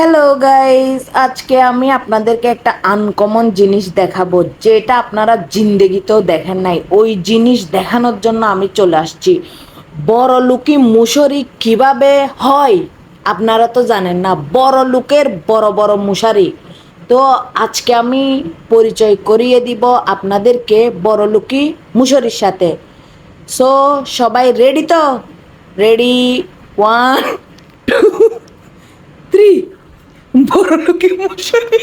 Hello guys আজকে আমি আপনাদেরকে একটা আনকমন জিনিস দেখাবো, যেটা আপনারা জিন্দেগিতেও দেখেন নাই। ওই জিনিস দেখানোর জন্য আমি চলে আসছি। বড় লুকি মুসরি কীভাবে হয়? আপনারা তো জানেন না বড় লুকের বড় বড় মুশারি তো আজকে আমি পরিচয় করিয়ে দিব আপনাদেরকে বড় লুকি মুসরির সাথে। সো সবাই রেডি তো? রেডি ওয়ান টু থ্রি বড় লোকের মশারি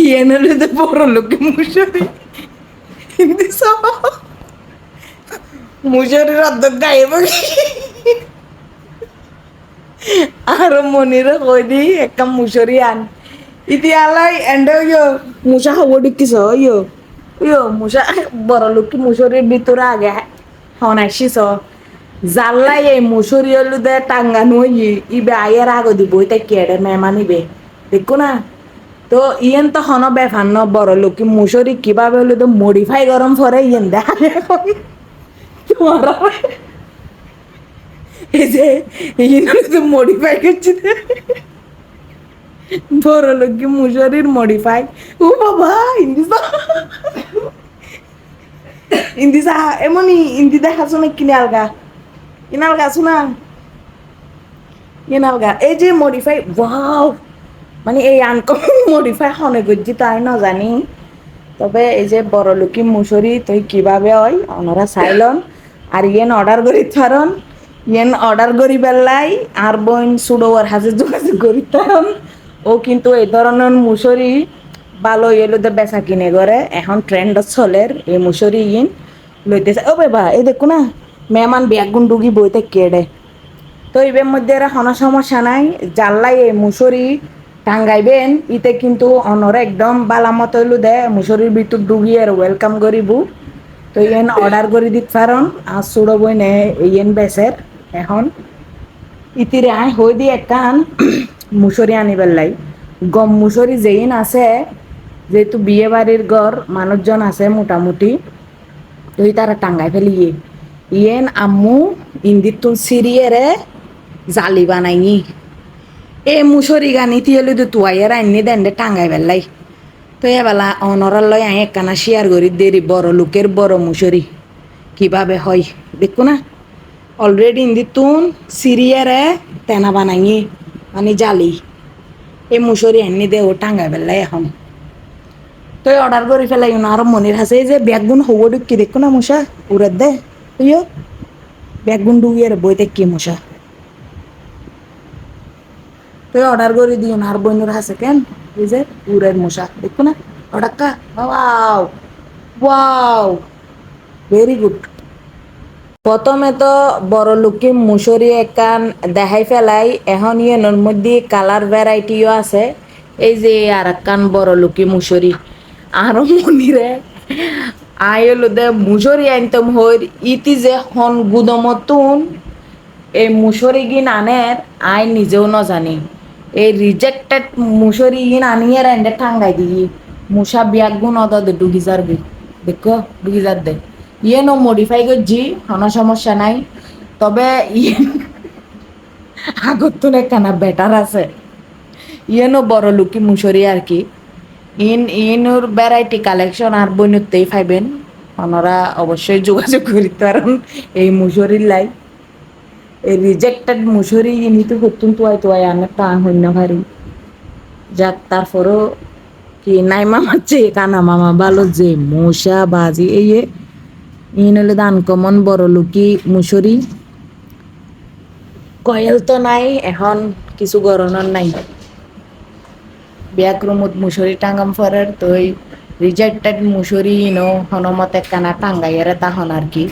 ইয়ানের তো বড় লোকের মশারি হিন্দি সব মুশারির অর্ধেক গায়ে বাকি আর মনিরে কই দি একটা মুশারি আন ইতি আলাই এন্ড ইয়ো মুসা হব ডিকিস ইয়ো ইয়ো মুসা বড় লোক মুশারির ভিতরে আগে হনাইছিস জাল্লাই এই মুসুরি হলুদে টাঙ্গানো ইবে আয়ের আগে দিব এটা কেড়ে মেমানিবে দেখো না, তো ইয়েন তো হন বেফান বড় লোক মুসুরি কীভাবে হলুদ মডিফাই গরম করে ইয়েন দেখা তোমার এই যে, ইয়েন হলুদ মডিফাই করছি বড় লোক মুসুরির মডিফাই? ও বাবা, ইন্দি ইন্দি সা এমনই ইন্দি দেখাছো না কিনে আলগা? ইনালগা শোনা ইনালগা এই যে মডিফাই ওয়াও মানে এই আনকমন মডিফাই হনে গজ্জি তাই না জানি তবে এই যে বড় লুকি মুসরি তুই কীভাবে হয় ওনারা চাইলন আর ইয়েন অর্ডার করি থারন ইয়েন অর্ডার করি বেলাই আর বোন সুডোয়ার হাজে যোগাযোগ করি থারন ও কিন্তু এই ধরনের মুসরি ভালো এলোতে বেচা কিনে করে এখন ট্রেন্ড চলের এই মুসরি ইন লইতেছে ও বেবা এই দেখো না মেহমান ব্যাগুন ডুগি বইতে কেড়ে। তো এর মধ্যে এরা কোনো সমস্যা নাই জাল্লাই এই মুসরি টাঙ্গাইবেন ইতে কিন্তু অনরে একদম বালামত হইলু দে মুসরির ভিতর ডুগি আর ওয়েলকাম করিব। তো ইয়েন অর্ডার করে দিত পারন আর সুড়ো বই নে ইয়েন বেসের এখন। ইতিরে আই হই দি একখান মুসরি আনিবার লাই। গম মুসরি যেইন আছে যেহেতু বিয়ে বাড়ির ঘর মানুষজন আছে মোটামুটি তো তারা টাঙ্গাই ফেলিয়ে ইয়েন আম্মু ইন্দিতুন সিরিয়েরে জালি বানাইনি এ মুসরি গানি তিয়েলু দু তুয়াইয়ের আইনি দেন্ডে টাঙ্গাই বেলাই তো এবেলা অনরার লয় আই একখানা শেয়ার করি দেরি বড় লোকের বড় মুসরি কীভাবে হয় দেখো না অলরেডি ইন্দিতুন সিরিয়ারে তেনা বানাইনি মানে জালি এ মুসরি আইনি দে ও টাঙ্গাই বেলাই এখন তো অর্ডার করে ফেলাই আর মনির হাসে যে ব্যাগগুন হব কি দেখো না মশা উড়ার দে ইয়ো ডুবিয়ে বইতে কি মশা তুই অর্ডার করে দিও না, আর বইনুর হাসে কেন? এই যে উড়ের মশা দেখো না ভেরি গুড প্রথমে তো বড় লোকে মুসরি একান দেখাই ফেলাই, এখন ইয়ের মধ্যে কালার ভ্যারাইটিও আছে। এই যে, আর একখান বড় লোকে মুসরি। আরও মনিরে আইলো দে মুসরি আনতাম হইর, ইতি যে হন গুদমতুন এই মুসরি গিন আনের, আই নিজেও ন জানি এই রিজেক্টেড মুসরি গিন আনিয়ে রেন্ডে ঠাঙ্গাই দিই মুসা বিয়াক গুণ অদ ডুগি যারবি দেখো, ডুগি যার দে। ইয়ে নো মডিফাই করছি কোনো সমস্যা নাই। তবে ইয়ে আগত তো একখানা বেটার আছে। ইয়ে নো বড় লুকি মুসরি আর কি। ইন, ইনুর ভ্যারাইটি কালেকশন আর বইনুতেই পাইবেন। ওনারা অবশ্যই যোগাযোগ করিতে পারেন এই মুসরির লাই এই রিজেক্টেড মুসরি ইনি তো হতুন তোয়াই তোয়াই আনে তা হইন ভারি যাক, তারপরও কি নাই মামা চেয়ে কানা মামা ভালো যে মশা বাজি, এই ইন হলে দান কমন বড় লুকি মুসরি। কয়েল তো নাই, এখন কিছু গরনের নাই। ব্যাকরুমত মুসরি টাঙ্গাম ফরার তই রিজেক্টেড মুসরি ইনো হনমতে কানা টাঙ্গাইয়ের তাহন আর কি।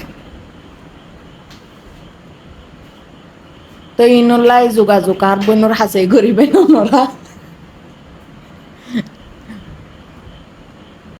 তো ইনুল্লাই যোগাযোগ আর বইনুর হাসে গরিবেন ওনরা।